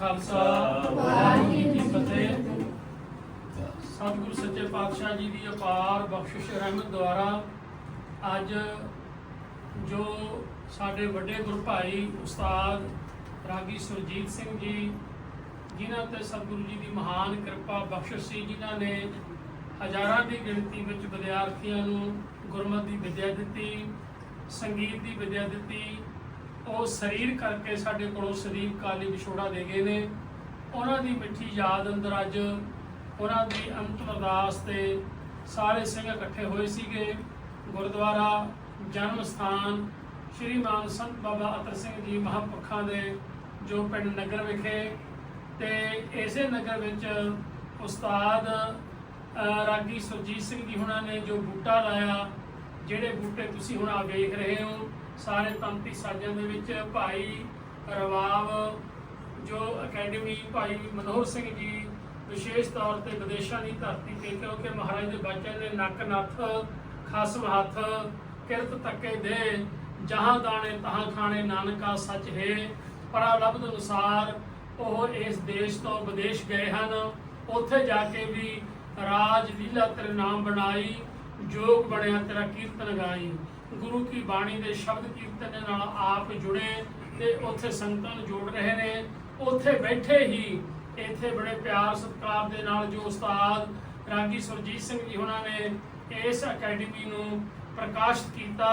ਖਾਲਸਾ, ਵਾਹਿਗੁਰੂ ਜੀ ਕੀ ਫਤਿਹ। ਸਤਿਗੁਰੂ ਸੱਚੇ ਪਾਤਸ਼ਾਹ ਜੀ ਦੀ ਅਪਾਰ ਬਖਸ਼ਿਸ਼ ਰਹਿਮਤ ਦੁਆਰਾ ਅੱਜ ਜੋ ਸਾਡੇ ਵੱਡੇ ਗੁਰੂ ਭਾਈ ਉਸਤਾਦ ਰਾਗੀ ਸੁਰਜੀਤ ਸਿੰਘ ਜੀ, ਜਿਨ੍ਹਾਂ ਤੇ ਸਤਿਗੁਰੂ ਜੀ ਦੀ ਮਹਾਨ ਕਿਰਪਾ ਬਖਸ਼ਿਸ਼ ਸੀ, ਜਿਨ੍ਹਾਂ ਨੇ ਹਜ਼ਾਰਾਂ ਦੀ ਗਿਣਤੀ ਵਿੱਚ ਵਿਦਿਆਰਥੀਆਂ ਨੂੰ ਗੁਰਮਤਿ ਦੀ ਵਿਦਿਆ ਦਿੱਤੀ, ਸੰਗੀਤ ਦੀ ਵਿਦਿਆ ਦਿੱਤੀ ਉਹ ਸਰੀਰ ਕਰਕੇ ਸਾਡੇ ਕੋਲੋਂ ਸਰੀਰ ਕਾਲੀ ਵਿਛੋੜਾ ਦੇ ਗਏ ਨੇ। ਉਹਨਾਂ ਦੀ ਮਿੱਠੀ ਯਾਦ ਅੰਦਰ ਅੱਜ ਉਹਨਾਂ ਦੀ ਅੰਤਮ ਅਰਦਾਸ ਤੇ ਸਾਰੇ ਸਿੰਘ ਇਕੱਠੇ ਹੋਏ ਸੀਗੇ। ਗੁਰਦੁਆਰਾ, ਜਨਮ ਸਥਾਨ ਸ਼੍ਰੀ ਮਾਨ ਸੰਤ ਬਾਬਾ ਅਤਰ ਸਿੰਘ ਜੀ ਮਹਾਂਪੱਖਾਂ ਦੇ, ਜੋ ਪਿੰਡ ਨਗਰ ਵਿਖੇ ਤੇ ਇਸੇ ਨਗਰ ਵਿੱਚ ਉਸਤਾਦ ਰਾਗੀ ਸੁਰਜੀਤ ਸਿੰਘ ਜੀ ਹੁਣਾਂ ਨੇ ਜੋ ਬੂਟਾ ਲਾਇਆ, ਜਿਹੜੇ ਬੂਟੇ ਤੁਸੀਂ ਹੁਣ ਆ ਵੇਖ ਰਹੇ ਹੋ ਸਾਰੇ ਤੰਤੀ ਸਾਜਾਂ ਦੇ ਵਿੱਚ ਭਾਈ ਰਵਾਬ ਜੋ ਅਕੈਡਮੀ ਭਾਈ ਮਨੋਹਰ ਸਿੰਘ ਜੀ ਵਿਸ਼ੇਸ਼ ਤੌਰ ਤੇ ਵਿਦੇਸ਼ਾਂ ਦੀ ਧਰਤੀ ਤੇ, ਕਿਉਂਕਿ ਮਹਾਰਾਜ ਦੇ ਬਚਨ ਨੇ ਨੱਕ ਨੱਥ, ਖਸਮ ਹੱਥ, ਕਿਰਤ ਤੱਕੇ ਦੇ, ਜਹਾਂ ਦਾਣੇ ਤਹਾਂ ਖਾਣੇ, ਨਾਨਕਾ ਸੱਚ ਹੈ। ਪਰਾਲਬਧ ਅਨੁਸਾਰ ਉਹ ਇਸ ਦੇਸ਼ ਤੋਂ ਵਿਦੇਸ਼ ਗਏ ਹਨ। ਉੱਥੇ ਜਾ ਕੇ ਵੀ ਰਾਜ ਲੀਲਾ ਤੇਰੇ ਨਾਮ ਬਣਾਈ। ਜੋਗ ਬਣਿਆ ਤੇਰਾ ਕੀਰਤਨ ਗਾਈ ਗੁਰੂ ਕੀ ਬਾਣੀ ਦੇ ਸ਼ਬਦ ਕੀਰਤਨ ਦੇ ਨਾਲ ਆਪ ਜੁੜੇ ਤੇ ਉੱਥੇ ਸੰਗਤਾਂ ਨੂੰ ਜੋੜ ਰਹੇ ਨੇ। ਉੱਥੇ ਬੈਠੇ ਹੀ ਇੱਥੇ ਬੜੇ ਪਿਆਰ ਸਤਿਕਾਰ ਦੇ ਨਾਲ ਜੋ ਉਸਤਾਦ ਰਾਗੀ ਸੁਰਜੀਤ ਸਿੰਘ ਜੀ ਉਹਨਾਂ ਨੇ ਇਸ ਅਕੈਡਮੀ ਨੂੰ ਪ੍ਰਕਾਸ਼ਿਤ ਕੀਤਾ।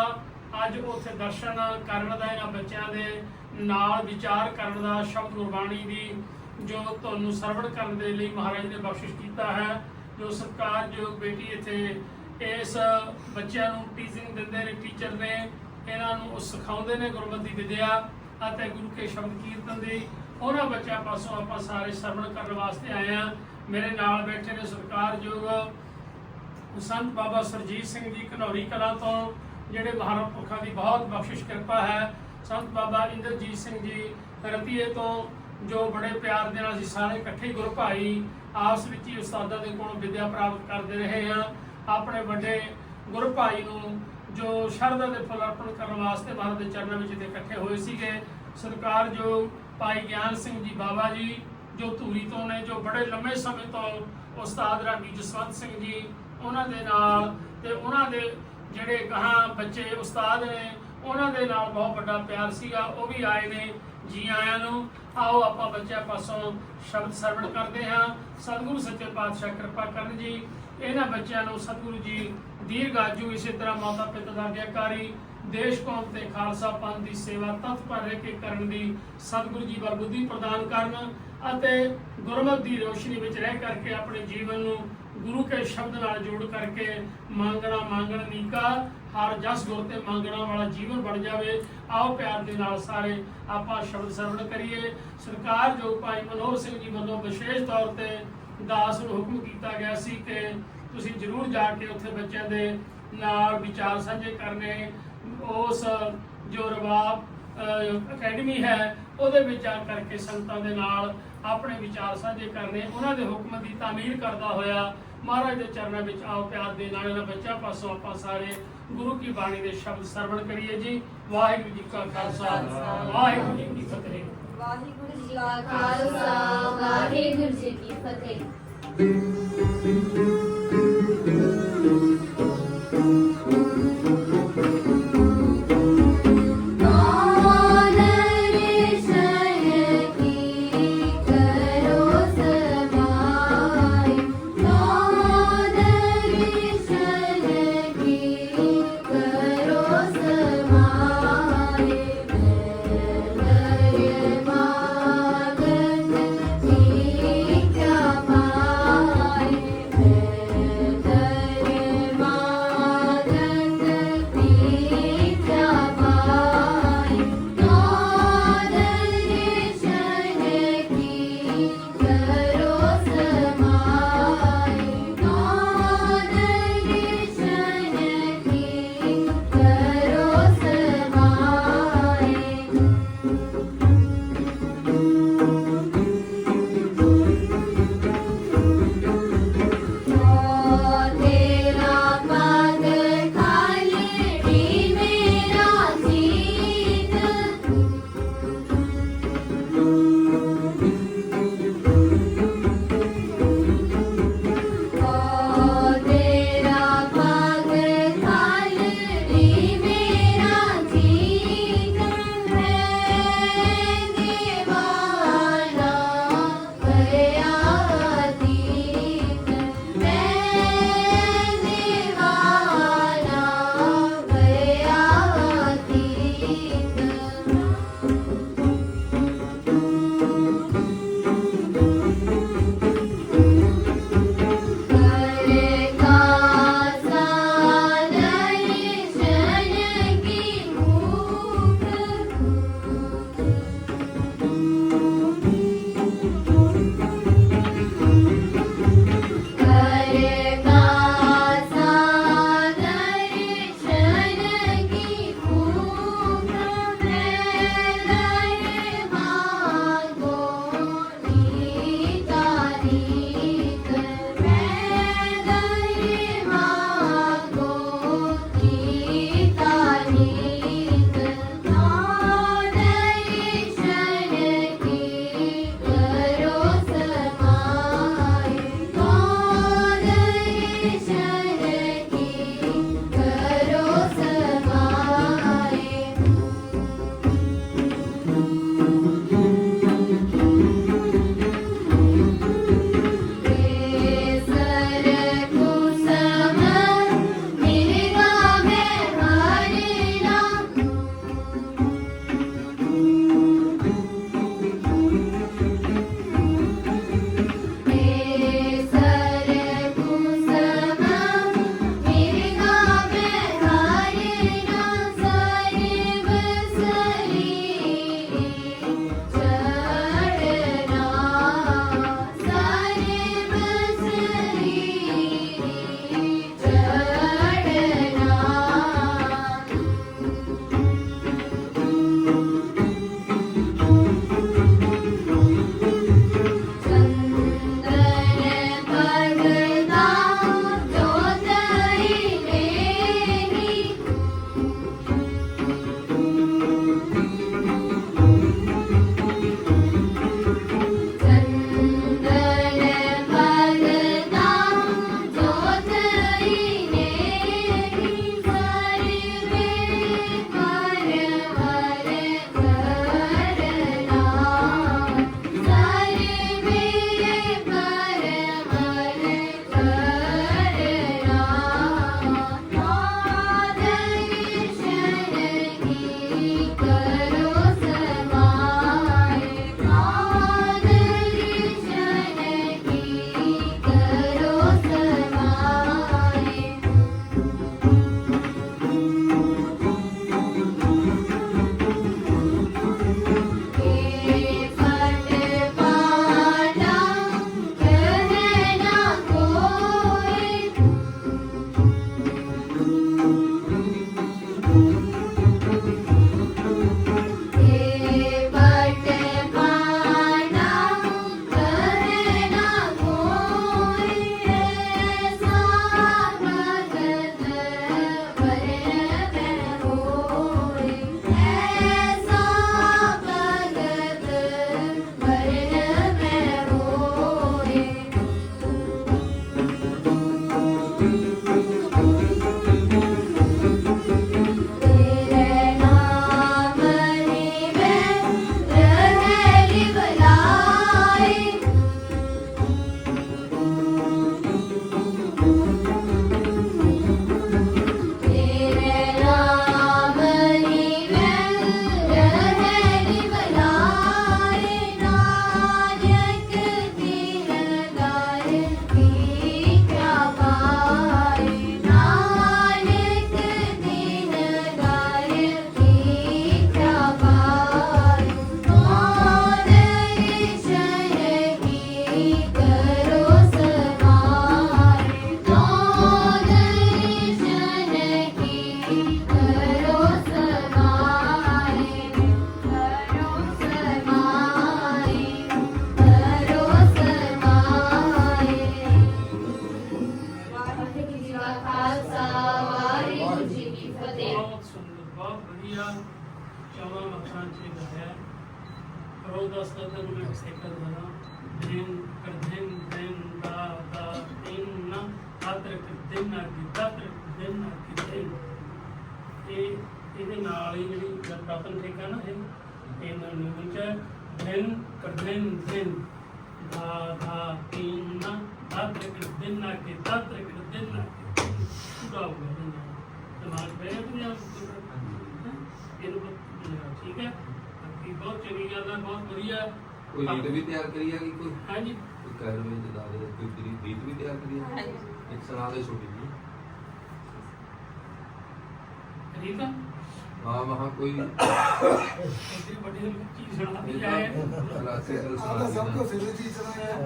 ਅੱਜ ਉੱਥੇ ਦਰਸ਼ਨ ਕਰਨ ਦਾ ਇਹਨਾਂ ਬੱਚਿਆਂ ਦੇ ਨਾਲ ਵਿਚਾਰ ਕਰਨ ਦਾ ਸ਼ਬਦ ਗੁਰਬਾਣੀ ਦੀ ਜੋ ਤੁਹਾਨੂੰ ਸਰਵਣ ਕਰਨ ਦੇ ਲਈ ਮਹਾਰਾਜ ਨੇ ਬਖਸ਼ਿਸ਼ ਕੀਤਾ ਹੈ। ਜੋ ਸਰਕਾਰ ਜੋ ਬੇਟੀ ਇੱਥੇ ਇਸ ਬੱਚਿਆਂ ਨੂੰ ਟੀਚਿੰਗ ਦਿੰਦੇ ਨੇ ਟੀਚਰ ਨੇ, ਇਹਨਾਂ ਨੂੰ ਉਹ ਸਿਖਾਉਂਦੇ ਨੇ ਗੁਰਮਤਿ ਵਿਦਿਆ ਅਤੇ ਗੁਰੂ ਕੇ ਸ਼ਬਦ ਕੀਰਤਨ ਦੀ। ਉਹਨਾਂ ਬੱਚਿਆਂ ਪਾਸੋਂ ਆਪਾਂ ਸਾਰੇ ਸਰਵਣ ਕਰਨ ਵਾਸਤੇ ਆਏ ਆ ਮੇਰੇ ਨਾਲ ਬੈਠੇ ਨੇ ਸਰਕਾਰਯੋਗ ਸੰਤ ਬਾਬਾ ਸਰਜੀਤ ਸਿੰਘ ਜੀ ਘਨੌਰੀ ਕਲਾ ਤੋਂ, ਜਿਹੜੇ ਮਹਾਰਾਜ ਪੁਰਖਾਂ ਦੀ ਬਹੁਤ ਬਖਸ਼ਿਸ਼ ਕਿਰਪਾ ਹੈ। ਸੰਤ ਬਾਬਾ ਇੰਦਰਜੀਤ ਸਿੰਘ ਜੀ ਰਤੀਏ ਤੋਂ, ਜੋ ਬੜੇ ਪਿਆਰ ਦੇ ਨਾਲ ਅਸੀਂ ਸਾਰੇ ਇਕੱਠੇ ਗੁਰੂ ਭਾਈ ਆਪਸ ਵਿੱਚ ਹੀ ਉਸਤਾਦਾਂ ਦੇ ਕੋਲੋਂ ਵਿਦਿਆ ਪ੍ਰਾਪਤ ਕਰਦੇ ਰਹੇ ਹਾਂ। ਆਪਣੇ ਵੱਡੇ ਗੁਰੂ ਭਾਈ ਨੂੰ, ਜੋ ਸ਼ਰਧਾ ਦੇ ਫੁੱਲ ਅਰਪਣ ਕਰਨ ਵਾਸਤੇ ਮਹਾਰਾਜ ਦੇ ਚਰਨਾਂ ਵਿੱਚ ਇੱਥੇ ਇਕੱਠੇ ਹੋਏ ਸੀਗੇ ਸਰਕਾਰ ਜੋ ਭਾਈ ਗਿਆਨ ਸਿੰਘ ਜੀ ਬਾਬਾ ਜੀ, ਜੋ ਧੂਰੀ ਤੋਂ ਨੇ, ਜੋ ਬੜੇ ਲੰਮੇ ਸਮੇਂ ਤੋਂ ਉਸਤਾਦ ਰਾਗੀ ਜਸਵੰਤ ਸਿੰਘ ਜੀ, ਉਹਨਾਂ ਦੇ ਨਾਲ ਤੇ ਉਹਨਾਂ ਦੇ ਜਿਹੜੇ ਗਾਹਾਂ ਬੱਚੇ ਉਸਤਾਦ ਨੇ, ਉਹਨਾਂ ਦੇ ਨਾਲ ਬਹੁਤ ਵੱਡਾ ਪਿਆਰ ਸੀਗਾ, ਉਹ ਵੀ ਆਏ ਨੇ ਜੀ ਆਇਆਂ ਨੂੰ। ਆਓ ਆਪਾਂ ਬੱਚਿਆਂ ਪਾਸੋਂ ਸ਼ਬਦ ਸਰਵਣ ਕਰਦੇ ਹਾਂ। ਸਤਿਗੁਰੂ ਸੱਚੇ ਪਾਤਸ਼ਾਹ ਕਿਰਪਾ ਕਰਨ ਜੀ। ਇਹਨਾਂ ਬੱਚਿਆਂ ਨੂੰ ਸਤਿਗੁਰੂ ਜੀ ਦੀਰਘ ਆਜੂ ਇਸੇ ਤਰ੍ਹਾਂ ਮਾਤਾ ਪਿਤਾ ਦਾ ਆਗਿਆਕਾਰੀ ਦੇਸ਼ ਕੌਮ ਤੇ ਖਾਲਸਾ ਪੰਥ ਦੀ ਸੇਵਾ ਤਤਪਰ ਰਹਿ ਕੇ ਕਰਨ ਦੀ ਸਤਿਗੁਰੂ ਜੀ ਵਰ ਬੁੱਧੀ ਪ੍ਰਦਾਨ ਕਰਨ ਅਤੇ ਗੁਰਮਤਿ ਦੀ ਰੋਸ਼ਨੀ ਵਿੱਚ ਰਹਿ ਕਰਕੇ ਆਪਣੇ ਜੀਵਨ ਨੂੰ ਗੁਰੂ ਕੇ ਸ਼ਬਦ ਨਾਲ ਜੋੜ ਕਰਕੇ ਮੰਗਣਾ ਮੰਗਣ ਨੀਕਾ, ਹਰ ਜਸ ਗੁਰ ਤੇ ਮੰਗਣਾ ਵਾਲਾ ਜੀਵਨ ਬਣ ਜਾਵੇ। ਆਓ ਪਿਆਰ ਦੇ ਨਾਲ ਸਾਰੇ ਆਪਾਂ ਸ਼ਬਦ ਸਰਵਣ ਕਰੀਏ। ਸਰਕਾਰ ਜੋ ਭਾਈ ਮਨੋਹਰ ਸਿੰਘ ਜੀ ਵੱਲੋਂ ਵਿਸ਼ੇਸ਼ ਤੌਰ ਤੇ ਦਾਸ ਨੂੰ ਹੁਕਮ ਕੀਤਾ ਗਿਆ ਸੀ ਕਿ ਤੁਸੀਂ ਜਰੂਰ ਜਾ ਕੇ ਉੱਥੇ ਬੱਚਿਆਂ ਦੇ ਨਾਲ ਵਿਚਾਰ ਸਾਂਝੇ ਕਰਨੇ। ਉਸ ਜੋ ਰਵਾਬ ਅਹ, ਅਕੈਡਮੀ ਹੈ ਉਹਦੇ ਵਿੱਚ ਜਾ ਕਰਕੇ ਸੰਗਤਾਂ ਦੇ ਨਾਲ ਆਪਣੇ ਵਿਚਾਰ ਸਾਂਝੇ ਕਰਨੇ। ਉਹਨਾਂ ਦੇ ਹੁਕਮ ਦੀ ਤਾਮੀਲ ਕਰਦਾ ਹੋਇਆ ਮਹਾਰਾਜ ਦੇ ਚਰਨਾਂ ਵਿੱਚ ਆਓ ਪਿਆਰ ਦੇ ਨਾਲ ਇਹਨਾਂ ਬੱਚਿਆਂ ਪਾਸੋਂ ਆਪਾਂ ਸਾਰੇ ਗੁਰੂ ਕੀ ਬਾਣੀ ਦੇ ਸ਼ਬਦ ਸਰਵਣ ਕਰੀਏ ਜੀ। ਵਾਹਿਗੁਰੂ ਜੀ ਕਾ ਖਾਲਸਾ। ਵਾਹਿਗੁਰੂ ਜੀ ਕੀ ਫਤਿਹ। ਵਾਹਿਗੁਰੂ ਜੀ ਕਾ ਖਾਲਸਾ ਵਾਹਿਗੁਰੂ ਜੀ ਕੀ ਫਤਿਹ। ਵਿੱਚ ਗਾਇਆ ਰੋਜ਼ ਦਾ ਸਤਰ ਨੂੰ ਮੈਂ ਸਾਈਕਲ ਦਾ ਦਿਨ ਕਰ ਦਿਨ ਦਿਨ ਦਾ ਦਾ ਦਿਨ ਨਾ ਆਦਰ ਕਰ ਦਿਨ ਨਾ ਕੀ ਦਾਤਰ ਦਿਨ ਨਾ ਕੀ ਦਿਨ ਇਹ ਇਹਦੇ ਨਾਲ ਹੀ ਜਿਹੜੀ ਪ੍ਰਤਨ ਠੇਕਾ ਨਾ ਇਹ ਇਹਨਾਂ ਨੂੰ ਵਿੱਚ ਦਿਨ ਕਰ ਦਿਨ ਦਿਨ ਦਾ ਦਾ ਦਿਨ ਨਾ ਆਦਰ ਕਰ ਦਿਨ ਨਾ ਕੀ ਦਾਤਰ ਕਰ ਦਿਨ ਨਾ ਕੀ। ਪੂਰਾ ਹੋ ਗਿਆ ਦਿਮਾਗ ਪੈ ਗਿਆ ਪੰਜਾਬ ਇਹਨੂੰ ਬਹੁਤ- ਠੀਕ ਹੈ? ਬਾਕੀ ਬਹੁਤ ਚੰਗੀ ਗੱਲ ਹੈ ਬਹੁਤ ਵਧੀਆ। ਕੋਈ ਰੀਤ ਵੀ ਤਿਆਰ ਕਰੀ ਹੈਗੀ ਕੋਈ? ਹਾਂਜੀ। ਕੋਈ ਕਹਿ ਰਹੇ ਜਦਾ ਦੇ ਕੋਈ ਰੀਤ ਰੀਤ ਵੀ ਤਿਆਰ ਕਰੀ ਹੈ ਇੱਕ ਸੁਣਾ ਦੇ ਛੋਟੀ ਜੀ ਠੀਕ ਹੈ ਹਾਂ ਮਹਾ ਕੋਈ ਇੱਥੇ ਵੱਡੀ ਚੀਜ਼ ਸੁਣਾਤੀ ਜਾਏ ਕਲਾਸੇ ਚਲ ਆਹ ਤਾਂ ਸਭ ਤੋਂ ਸੁਣਾ ਸਿਰੇ ਚੀਜ਼ ਸੁਣਾਇਆ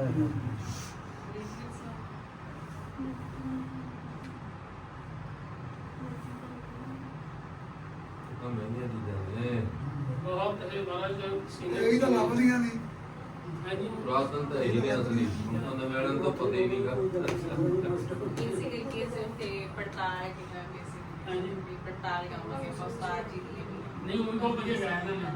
ਤਾਂ ਮਹਿੰਗੀਆਂ ਚੀਜ਼ਾਂ ਨੇ ਬਹੁਤ ਹੈ ਮਹਾਰਾਜ ਸਿੰਘ ਇਹ ਤਾਂ ਲੱਭਦੀਆਂ ਨਹੀਂ ਹਾਂਜੀ ਪੁਰਾਤਨ ਤਾਂ ਇਹ ਨੇ ਅਸਲੀ ਹੁਣ ਤਾਂ ਮੈਡਮ ਤਾਂ ਪਤਾ ਹੀ ਨਹੀਂਗਾ ਇਸੇ ਕਰਕੇ ਤੇ ਪੜਤਾਲ ਕਿਹਾ ਕਿ ਸੀ ਹਾਂਜੀ। ਵੀ ਪੜਤਾਲ ਕਰਾਂਗੇ ਉਸਤਾਦ ਜੀ ਦੀ ਨਹੀਂ ਉਹ ਵੀ ਬਹੁਤ ਵਧੀਆ ਗਾਇਆ ਇਹਨਾਂ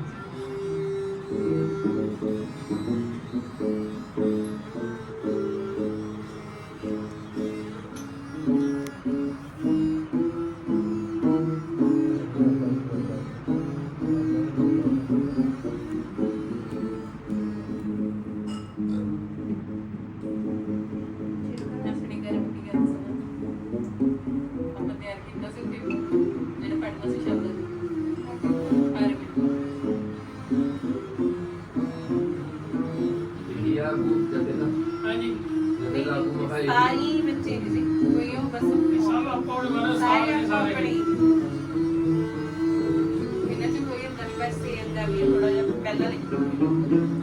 ਸਭ ਆਪੋ ਸਾਰੇ ਸਾਰੇ ਸਾਰੇ ਇਹਨਾਂ ਚ ਕੋਈ ਅੰਦਰ ਬਸ ਅੰਦਰ ਵੀ ਥੋੜਾ ਜਿਹਾ ਪਹਿਲਾਂ ਲਿਖ ਬਿਨ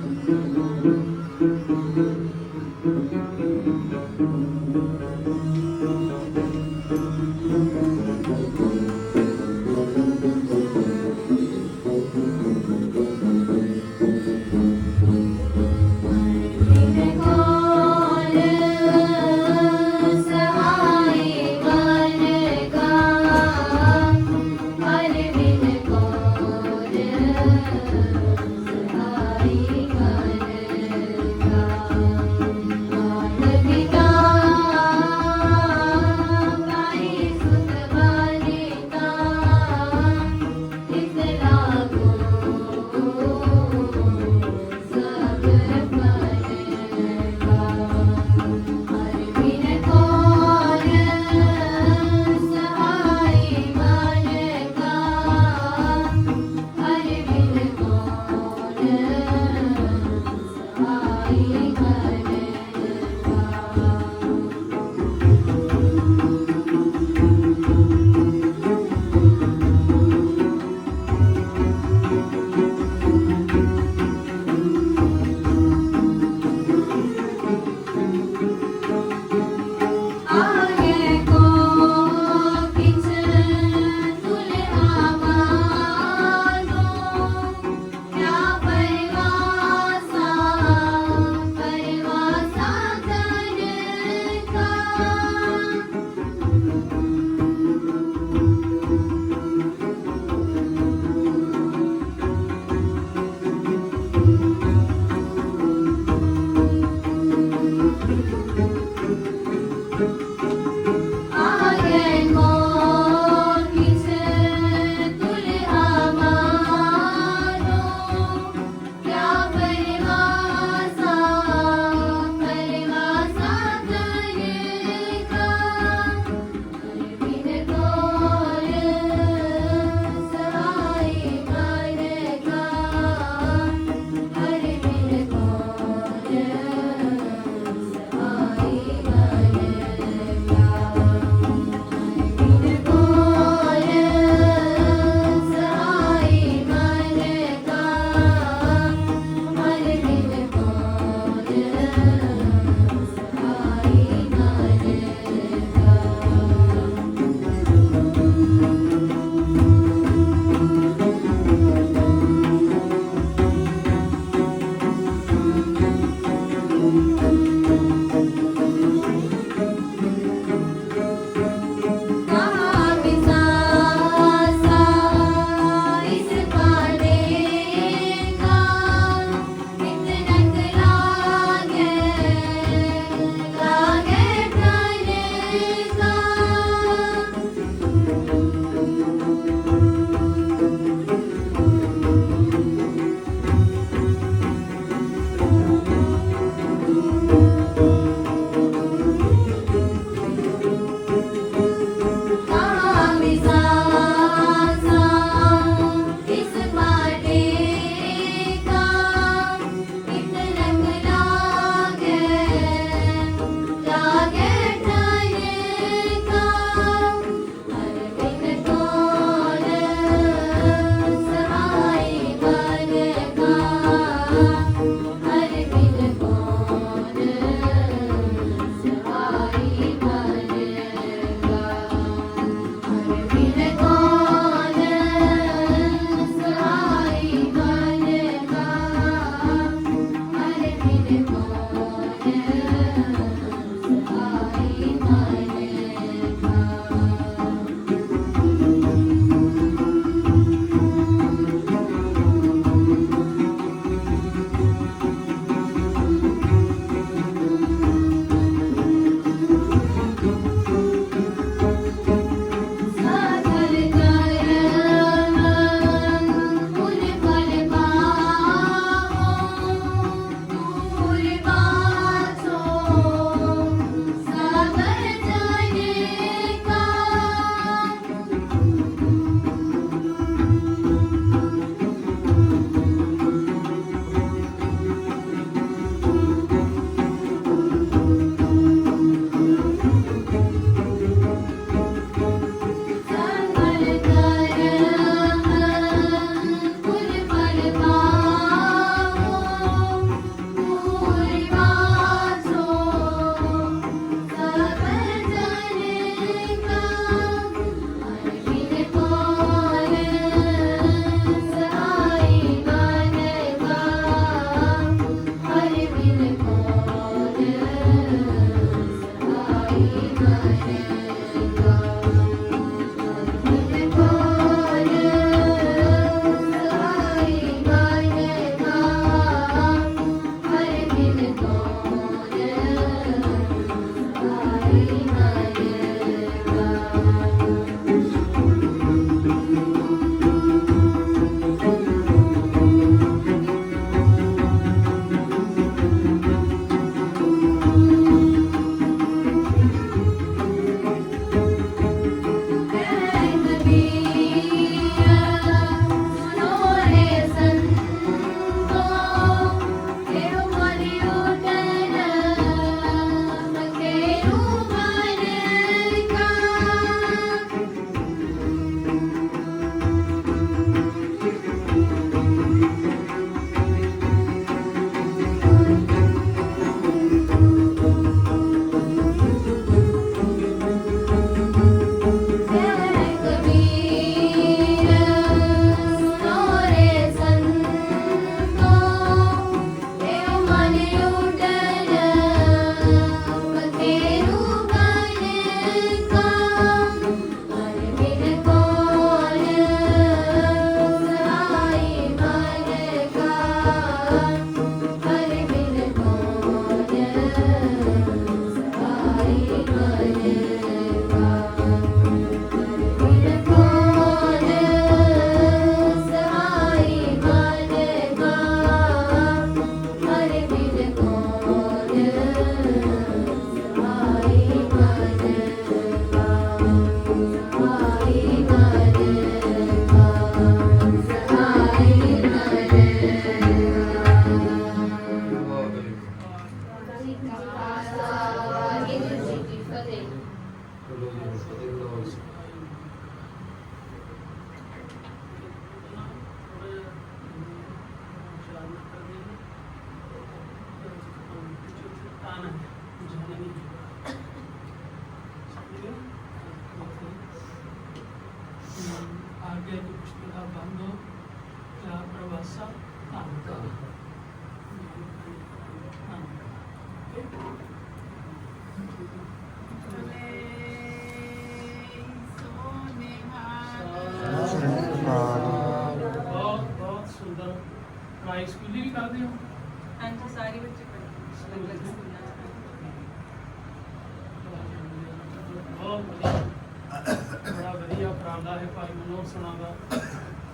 ਭਾਈ ਮਨੋਹਰ ਸਣਾ ਦਾ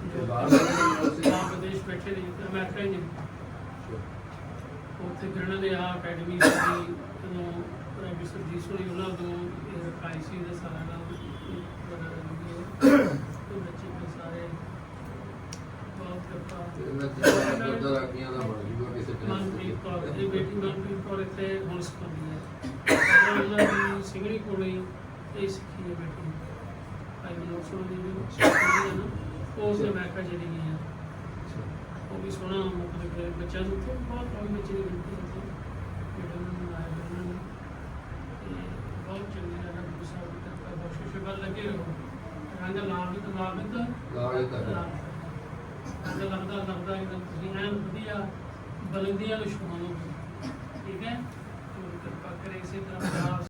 ਤੇ ਬਾਹਰ ਵਾਲੇ ਨੇ ਪੰਜਾਬ ਵਿਦੇਸ਼ ਬੈਠੇ ਨੇ ਤੇ ਮੈਂ ਕਹੀ ਨਹੀਂ। ਉੱਥੇ ਫਿਰ ਉਹਨਾਂ ਨੇ ਆ ਅਕੈਡਮੀ ਦੀ ਜਦੋਂ ਰਵੀ ਸਰਜੀਤ ਸੋਈ ਉਹਨਾਂ ਤੋਂ ਇਹ ਰਖਾਈ ਸੀ ਦੇ ਸਾਰਾ ਨਾਮ ਤੇ ਬੱਚੇ ਫਿਰ ਸਾਰੇ ਬਹੁਤ ਕਿਰਪਾ। ਇਹਨਾਂ ਚ ਗੁਰਦਾ ਰਾਗੀਆਂ ਦਾ ਬਣ ਜੂਗਾ ਕਿਸੇ ਮਨਪ੍ਰੀਤ ਕੌਰ ਇਹ ਬੇਟੀ ਮਨਪ੍ਰੀਤ ਕੌਰ ਇੱਥੇ ਹੁਣ ਸਿਖਾਉਂਦੀ ਹੈ। ਪਹਿਲਾਂ ਉਹਨਾਂ ਦੀ ਸਿੰਗੜੀ ਕੋਲੇ ਹੀ ਇਹ ਸਿੱਖੀ ਹੈ ਬੇਟੀ। ਪ੍ਰਾਈਵੇਟ ਨੋਟਸ ਹੋਣੀ ਵੀ ਸਕੂਲ ਦੀ ਨਾ ਉਸ ਦੇ ਮੈਂ ਕਾ ਚਲੀ ਗਈ ਆ। ਉਹ ਵੀ ਸੋਹਣਾ ਮਤਲਬ ਬੱਚਾ ਨੂੰ ਤੇ ਬਹੁਤ ਬਹੁਤ ਬੱਚੇ ਦੀ ਗਿਣਤੀ ਹੁੰਦੀ ਹੈ ਜਿਹੜਾ ਉਹਨਾਂ ਨੂੰ ਆਇਆ ਉਹਨਾਂ ਨੂੰ। ਬਹੁਤ ਚੰਗੀ ਜਗ੍ਹਾ ਗੁਰੂ ਸਾਹਿਬ ਦੀ ਤਰਫ ਬਖਸ਼ਿਸ਼ ਸ਼ੁਕਰ ਲੱਗੇ ਹੋ ਰੰਗ ਨਾਮ ਵੀ ਤਾਂ ਨਾਮ ਦਾ ਨਾਮ ਹੀ ਤਾਂ ਰੰਗ ਲੱਗਦਾ ਲੱਗਦਾ ਇਹ ਤੁਸੀਂ ਐਨ ਵਧੀਆ ਬਲੰਦੀਆਂ ਨੂੰ ਛੂਹੋ ਠੀਕ ਹੈ? ਕਿਰਪਾ ਕਰੇ ਇਸੇ ਤਰ੍ਹਾਂ